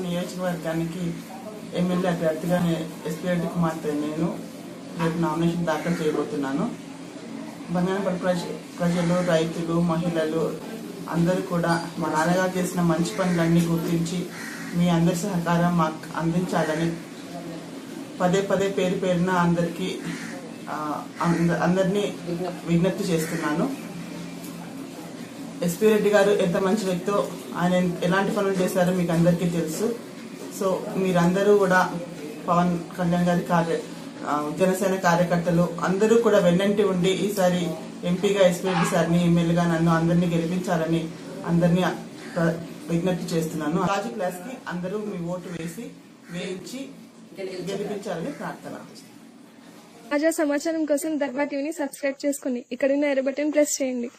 నియోజకవర్గానికి ఎమ్మెల్యే అభ్యర్థిగా ఎస్పీరెడ్డి కుమార్తె నేను రేపు నామినేషన్ దాఖలు చేయబోతున్నాను. బంగాళపురం ప్రజ ప్రజలు రైతులు మహిళలు అందరూ కూడా మా నాన్నగారు చేసిన మంచి పనులన్నీ గుర్తించి మీ అందరి సహకారం మాకు అందించాలని పదే పదే పేరు పేరున అందరికీ అంద- అందరినీ విజ్ఞప్తి చేస్తున్నాను. ఎస్పీ రెడ్డి గారు ఎంత మంచి వ్యక్తో ఆయన ఎలాంటి పనులు చేశారో మీకు అందరికీ తెలుసు. సో మీరందరూ కూడా పవన్ కళ్యాణ్ గారి కార్య జనసేన కార్యకర్తలు అందరూ కూడా వెన్నంటి ఉండి ఈసారి ఎంపీగా ఎస్పీ రెడ్డి సార్ని ఎమ్మెల్యేగా నన్ను అందరినీ గెలిపించాలని అందరినీ ప్ర- విజ్ఞప్తి చేస్తున్నాను. రాజు క్లాస్కి అందరూ మీ ఓటు వేసి వేయించి గెలిపించాలని ప్రార్థన. తాజా సమాచారం కోసం దర్బా టీవీని సబ్స్క్రైబ్ చేసుకుని ఇక్కడ ఉన్న ఎర్ర బటన్ ప్రెస్ చేయండి.